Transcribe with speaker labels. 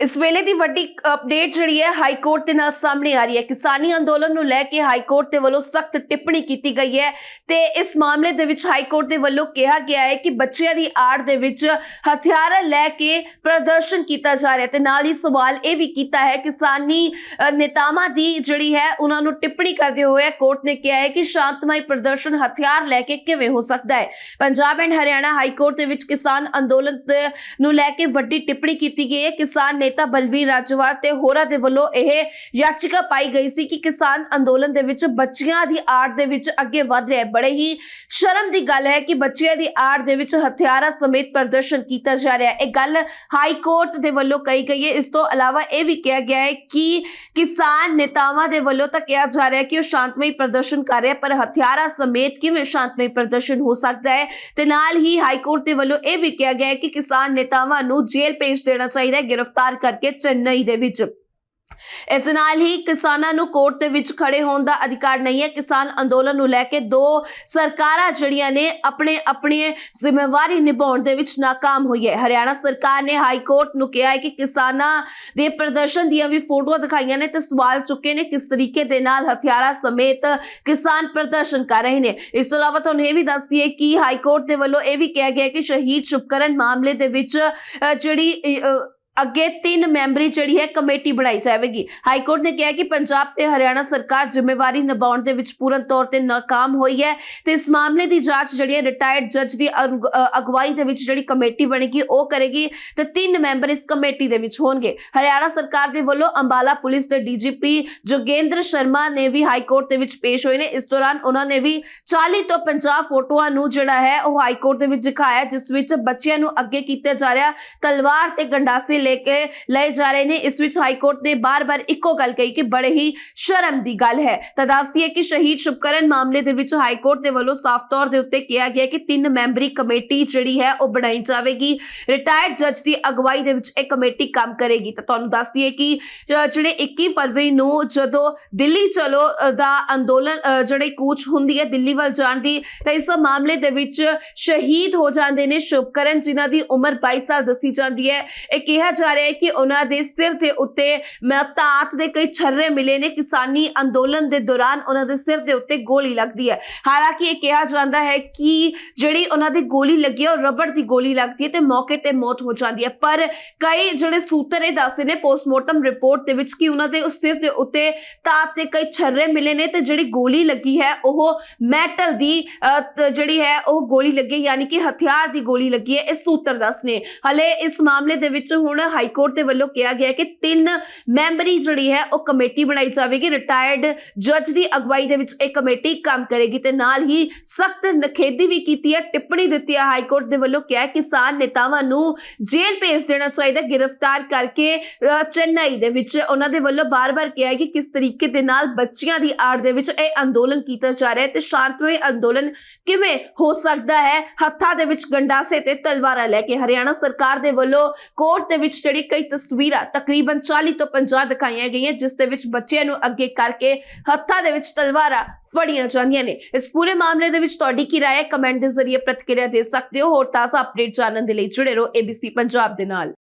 Speaker 1: ਇਸ ਵੇਲੇ ਦੀ ਵੱਡੀ ਅਪਡੇਟ ਜਿਹੜੀ ਹੈ, ਹਾਈ ਕੋਰਟ ਦੇ ਨਾਲ ਸਾਹਮਣੇ ਆ ਰਹੀ ਹੈ। ਕਿਸਾਨੀ ਅੰਦੋਲਨ ਨੂੰ ਲੈ ਕੇ ਹਾਈ ਕੋਰਟ ਦੇ ਵੱਲੋਂ ਸਖਤ ਟਿੱਪਣੀ ਕੀਤੀ ਗਈ ਹੈ ਤੇ ਇਸ ਮਾਮਲੇ ਦੇ ਵਿੱਚ ਹਾਈ ਕੋਰਟ ਦੇ ਵੱਲੋਂ ਕਿਹਾ ਗਿਆ ਹੈ ਕਿ ਬੱਚਿਆਂ ਦੀ ਆੜ ਦੇ ਵਿੱਚ ਹਥਿਆਰ ਲੈ ਕੇ ਪ੍ਰਦਰਸ਼ਨ ਕੀਤਾ ਜਾ ਰਿਹਾ ਹੈ ਤੇ ਨਾਲ ਹੀ ਸਵਾਲ ਇਹ ਵੀ ਕੀਤਾ ਹੈ, ਕਿਸਾਨੀ ਨੇਤਾਵਾਂ ਦੀ ਜਿਹੜੀ ਹੈ, ਉਹਨਾਂ ਨੂੰ ਟਿੱਪਣੀ ਕਰਦੇ ਹੋਏ ਕੋਰਟ ਨੇ ਕਿਹਾ ਹੈ ਕਿ ਸ਼ਾਂਤਮਈ ਪ੍ਰਦਰਸ਼ਨ ਹਥਿਆਰ ਲੈ ਕੇ ਕਿਵੇਂ ਹੋ ਸਕਦਾ ਹੈ। Punjab and Haryana high court ਦੇ ਵਿੱਚ ਕਿਸਾਨ ਅੰਦੋਲਨ ਨੂੰ ਲੈ ਕੇ ਵੱਡੀ ਟਿੱਪਣੀ ਕੀਤੀ ਗਈ ਹੈ। ਕਿਸਾਨ ਨੇਤਾ ਬਲਵੀਰ ਰਾਜਵਾਰ ਤੇ ਹੋਰਾਂ ਦੇ ਵੱਲੋਂ ਇਹ ਯਾਚਿਕਾ ਪਾਈ ਗਈ ਸੀ ਕਿ ਕਿਸਾਨ ਅੰਦੋਲਨ ਦੇ ਵਿੱਚ ਬੱਚਿਆਂ ਦੀ ਆੜ ਦੇ ਵਿੱਚ ਅੱਗੇ ਵਧ ਰਿਹਾ ਹੈ। ਬੜੇ ਹੀ ਸ਼ਰਮ ਦੀ ਗੱਲ ਹੈ ਕਿ ਬੱਚਿਆਂ ਦੀ ਆੜ ਦੇ ਵਿੱਚ ਹਥਿਆਰਾਂ ਸਮੇਤ ਪ੍ਰਦਰਸ਼ਨ ਕੀਤਾ ਜਾ ਰਿਹਾ ਹੈ। ਇਹ ਗੱਲ ਹਾਈ ਕੋਰਟ ਦੇ ਵੱਲੋਂ ਕਹੀ ਗਈ ਹੈ। ਇਸ ਤੋਂ ਇਲਾਵਾ ਇਹ ਵੀ ਕਿਹਾ ਗਿਆ ਹੈ ਕਿ ਕਿਸਾਨ ਨੇਤਾਵਾਂ ਦੇ ਵੱਲੋਂ ਤਾਂ ਕਿਹਾ ਜਾ ਰਿਹਾ ਹੈ ਕਿ ਉਹ ਸ਼ਾਂਤਮਈ ਪ੍ਰਦਰਸ਼ਨ ਕਰ ਰਹੇ ਪਰ ਹਥਿਆਰਾਂ ਸਮੇਤ ਕਿਵੇਂ ਸ਼ਾਂਤਮਈ ਪ੍ਰਦਰਸ਼ਨ ਹੋ ਸਕਦਾ ਹੈ? ਤੇ ਨਾਲ ਹੀ ਹਾਈ ਕੋਰਟ ਦੇ ਵੱਲੋਂ ਇਹ ਵੀ ਕਿਹਾ ਗਿਆ ਹੈ ਕਿ ਕਿਸਾਨ ਨੇਤਾਵਾਂ ਨੂੰ ਜੇਲ੍ਹ ਭੇਜ ਦੇਣਾ ਚਾਹੀਦਾ ਹੈ। ਗ੍ਰਿਫਤਾਰ ਕਰਕੇ ਚੇਨਈ ਦੇ ਵਿੱਚ। ਇਸ ਨਾਲ ਹੀ ਕਿਸਾਨਾਂ ਨੂੰ ਕੋਰਟ ਦੇ ਵਿੱਚ ਖੜੇ ਹੋਣ ਦਾ ਅਧਿਕਾਰ ਨਹੀਂ ਹੈ। ਕਿਸਾਨ ਅੰਦੋਲਨ ਨੂੰ ਲੈ ਕੇ ਦੋ ਸਰਕਾਰਾਂ ਜਿਹੜੀਆਂ ਨੇ ਆਪਣੇ ਆਪਣੀ ਜ਼ਿੰਮੇਵਾਰੀ ਨਿਭਾਉਣ ਦੇ ਵਿੱਚ ناکਾਮ ਹੋਈ ਹੈ। ਹਰਿਆਣਾ ਸਰਕਾਰ ਨੇ ਹਾਈ ਕੋਰਟ ਨੂੰ ਕਿਹਾ ਹੈ ਕਿ ਕਿਸਾਨਾਂ ਦੇ ਪ੍ਰਦਰਸ਼ਨ ਦੀਆਂ ਵੀ ਫੋਟੋਆਂ ਦਿਖਾਈਆਂ ਨੇ ਤੇ ਸਵਾਲ ਚੁੱਕੇ ਨੇ ਕਿਸ ਤਰੀਕੇ ਦੇ ਨਾਲ ਹਥਿਆਰਾਂ ਸਮੇਤ ਕਿਸਾਨ ਪ੍ਰਦਰਸ਼ਨ ਕਰ ਰਹੇ ਨੇ। ਇਸ ਤੋਂ ਇਲਾਵਾ ਤੁਹਾਨੂੰ ਇਹ ਵੀ ਦੱਸ ਦਈਏ ਕਿ ਹਾਈ ਕੋਰਟ ਦੇ ਵੱਲੋਂ ਇਹ ਵੀ ਕਿਹਾ ਗਿਆ ਕਿ ਸ਼ਹੀਦ ਸ਼ੁਭਕਰਨ ਮਾਮਲੇ ਦੇ ਵਿੱਚ ਜਿਹੜੀ ਅੱਗੇ ਤਿੰਨ ਮੈਂਬਰੀ ਜਿਹੜੀ ਹੈ ਕਮੇਟੀ ਬਣਾਈ ਜਾਵੇਗੀ। ਹਾਈ ਕੋਰਟ ਨੇ ਕਿਹਾ ਕਿ ਪੰਜਾਬ ਤੇ ਹਰਿਆਣਾ ਸਰਕਾਰ ਜ਼ਿੰਮੇਵਾਰੀ ਨਿਭਾਉਣ ਦੇ ਵਿੱਚ ਪੂਰਨ ਤੌਰ ਤੇ ਨਾਕਾਮ ਹੋਈ ਹੈ ਤੇ ਇਸ ਮਾਮਲੇ ਦੀ ਜਾਂਚ ਜਿਹੜੀ ਹੈ ਰਿਟਾਇਰਡ ਜੱਜ ਦੀ ਅਗਵਾਈ ਦੇ ਵਿੱਚ ਜਿਹੜੀ ਕਮੇਟੀ ਬਣੇਗੀ, ਉਹ ਕਰੇਗੀ ਤੇ ਤਿੰਨ ਮੈਂਬਰ ਇਸ ਕਮੇਟੀ ਦੇ ਵਿੱਚ ਹੋਣਗੇ। ਹਰਿਆਣਾ ਸਰਕਾਰ ਦੇ ਵੱਲੋਂ ਅੰਬਾਲਾ ਪੁਲਿਸ ਦੇ ਡੀਜੀਪੀ ਜੋਗੇਂਦਰ ਸ਼ਰਮਾ ਨੇ ਵੀ ਹਾਈ ਕੋਰਟ ਦੇ ਵਿੱਚ ਪੇਸ਼ ਹੋਏ ਨੇ। ਇਸ ਦੌਰਾਨ ਉਹਨਾਂ ਨੇ ਵੀ 40 ਤੋਂ 50 ਫੋਟੋਆਂ ਨੂੰ ਜਿਹੜਾ ਹੈ ਉਹ ਹਾਈ ਕੋਰਟ ਦੇ ਵਿੱਚ ਦਿਖਾਇਆ, ਜਿਸ ਵਿੱਚ ਬੱਚਿਆਂ ਨੂੰ ਅੱਗੇ ਕੀਤਾ ਜਾ ਰਿਹਾ ਤਲਵਾਰ ਤੇ ਗੰਡਾਸੇ ਲੈ ਕੇ ਲਏ ਜਾ ਰਹੇ ਨੇ ਇਸ ਵਿੱਚ ਹਾਈ ਕੋਰਟ ਨੇ ਬਾਰ-ਬਾਰ ਇੱਕੋ ਗੱਲ ਕਹੀ ਕਿ ਬੜੇ ਹੀ ਸ਼ਰਮ ਦੀ ਗੱਲ ਹੈ ਤਾਂ ਦੱਸਦੀਏ ਕਿ ਸ਼ਹੀਦ ਸ਼ੁਭਕਰਨ ਮਾਮਲੇ ਦੇ ਵਿੱਚ ਹਾਈ ਕੋਰਟ ਦੇ ਵੱਲੋਂ ਸਾਫ਼ ਤੌਰ ਦੇ ਉੱਤੇ ਕਿਹਾ ਗਿਆ ਕਿ ਤਿੰਨ ਮੈਂਬਰੀ ਕਮੇਟੀ ਜਿਹੜੀ ਹੈ ਉਹ ਬਣਾਈ ਜਾਵੇਗੀ ਰਿਟਾਇਰਡ ਜੱਜ ਦੀ ਅਗਵਾਈ ਦੇ ਵਿੱਚ ਇਹ ਕਮੇਟੀ ਕੰਮ ਕਰੇਗੀ ਤਾਂ ਤੁਹਾਨੂੰ ਦੱਸ ਦਈਏ ਕਿ ਜਿਹੜੇ 21 ਫਰਵਰੀ ਨੂੰ ਜਦੋਂ ਦਿੱਲੀ ਚਲੋ ਦਾ ਅੰਦੋਲਨ ਜਿਹੜੇ ਕੂਚ ਹੁੰਦੀ ਹੈ ਦਿੱਲੀ ਵੱਲ ਜਾਣ ਦੀ ਤਾਂ ਇਸ ਮਾਮਲੇ ਦੇ ਵਿੱਚ ਸ਼ਹੀਦ ਹੋ ਜਾਂਦੇ ਨੇ ਸ਼ੁਭਕਰਨ ਜਿਨ੍ਹਾਂ ਦੀ ਉਮਰ 22 ਸਾਲ ਦੱਸੀ ਜਾਂਦੀ ਹੈ ਇਹ ਕਿਹਾ ਜਾ ਰਿਹਾ ਹੈ ਕਿ ਉਹਨਾਂ ਦੇ ਸਿਰ ਦੇ ਉੱਤੇ ਮਹਤਾਤ ਦੇ ਕਈ ਛਰਰੇ ਮਿਲੇ ਨੇ ਕਿਸਾਨੀ ਅੰਦੋਲਨ ਦੇ ਦੌਰਾਨ ਉਹਨਾਂ ਦੇ ਸਿਰ ਦੇ ਉੱਤੇ ਗੋਲੀ ਲੱਗਦੀ ਹੈ। ਹਾਲਾਂਕਿ ਇਹ ਕਿਹਾ ਜਾਂਦਾ ਹੈ ਕਿ ਜਿਹੜੀ ਉਹਨਾਂ ਦੀ ਗੋਲੀ ਲੱਗੀ ਹੈ ਉਹ ਰਬੜ ਦੀ ਗੋਲੀ ਲੱਗਦੀ ਹੈ ਤੇ ਮੌਕੇ ਤੇ ਮੌਤ ਹੋ ਜਾਂਦੀ ਹੈ। ਪਰ ਕਈ ਜਿਹੜੇ ਸੂਤਰ ਇਹ ਦੱਸਦੇ ਨੇ ਪੋਸਟਮਾਰਟਮ ਰਿਪੋਰਟ ਦੇ ਵਿੱਚ ਕਿ ਉਹਨਾਂ ਦੇ ਉਸ ਸਿਰ ਦੇ ਉੱਤੇ ਤਾਤ ਤੇ ਕਈ ਛਰਰੇ ਮਿਲੇ ਨੇ ਤੇ ਜਿਹੜੀ ਗੋਲੀ ਲੱਗੀ ਹੈ ਉਹ ਮੈਟਲ ਦੀ ਅ, ਜਿਹੜੀ ਹੈ ਉਹ ਗੋਲੀ ਲੱਗੀ ਯਾਨੀ ਕਿ ਹਥਿਆਰ ਦੀ ਗੋਲੀ ਲੱਗੀ ਹੈ ਇਹ ਸੂਤਰ ਦੱਸਨੇ ਹਲੇ ਇਸ ਮਾਮਲੇ ਦੇ ਵਿੱਚ ਹੁਣ ਹਾਈ ਕੋਰਟ ਦੇ ਵੱਲੋਂ ਕਿਹਾ ਗਿਆ ਕਿ ਤਿੰਨ ਮੈਂਬਰੀ ਜਿਹੜੀ ਹੈ ਉਹ ਕਮੇਟੀ ਬਣਾਈ ਜਾਵੇਗੀ। ਰਿਟਾਇਰਡ ਜੱਜ ਦੀ ਅਗਵਾਈ ਦੇ ਵਿੱਚ ਇਹ ਕਮੇਟੀ ਕੰਮ ਕਰੇਗੀ ਤੇ ਨਾਲ ਹੀ ਸਖਤ ਨਖੇਦੀ ਵੀ ਕੀਤੀ ਹੈ। ਟਿੱਪਣੀ ਦਿੱਤੀ ਹੈ ਹਾਈ ਕੋਰਟ ਦੇ ਵੱਲੋਂ ਕਿਹਾ ਕਿਸਾਨ ਨੇਤਾਵਾਂ ਨੂੰ ਜੇਲ੍ਹ ਭੇਜ ਦੇਣਾ ਚਾਹੀਦਾ ਗ੍ਰਿਫਤਾਰ ਕਰਕੇ ਚੇਨਈ ਦੇ ਵਿੱਚ ਉਹਨਾਂ ਦੇ ਵੱਲੋਂ ਬਾਰ-ਬਾਰ ਕਿਹਾ ਕਿ ਕਿਸ ਤਰੀਕੇ ਦੇ ਨਾਲ ਬੱਚਿਆਂ ਦੀ ਆੜ ਦੇ ਵਿੱਚ ਇਹ ਅੰਦੋਲਨ ਕੀਤਾ ਜਾ ਰਿਹਾ ਹੈ ਤੇ ਸ਼ਾਂਤਮਈ ਅੰਦੋਲਨ ਕਿਵੇਂ ਹੋ ਸਕਦਾ ਹੈ? ਹੱਥਾਂ ਦੇ ਵਿੱਚ ਗੰਡਾਸੇ ਤੇ ਤਲਵਾਰਾਂ ਲੈ ਕੇ ਹਰਿਆਣਾ ਸਰਕਾਰ ਦੇ ਵੱਲੋਂ ਕੋਰਟ ਦੇ ਵਿੱਚ ਜਿਹੜੀ ਕਈ ਤਸਵੀਰਾਂ, ਤਕਰੀਬਨ 40 ਤੋਂ 50 ਦਿਖਾਈਆਂ ਗਈਆਂ, ਜਿਸ ਦੇ ਵਿੱਚ ਬੱਚਿਆਂ ਨੂੰ ਅੱਗੇ ਕਰਕੇ ਹੱਥਾਂ ਦੇ ਵਿੱਚ ਤਲਵਾਰਾਂ ਫੜੀਆਂ ਜਾਂਦੀਆਂ ਨੇ। ਇਸ ਪੂਰੇ ਮਾਮਲੇ ਦੇ ਵਿੱਚ ਤੁਹਾਡੀ ਕੀ ਰਾਏ ਕਮੈਂਟ ਦੇ ਜ਼ਰੀਏ ਪ੍ਰਤੀਕਿਰਿਆ ਦੇ ਸਕਦੇ ਹੋ। ਹੋਰ ਤਾਜ਼ਾ ਅਪਡੇਟ ਜਾਣਨ ਦੇ ਲਈ ਜੁੜੇ ਰਹੋ ABC ਪੰਜਾਬ ਦੇ ਨਾਲ।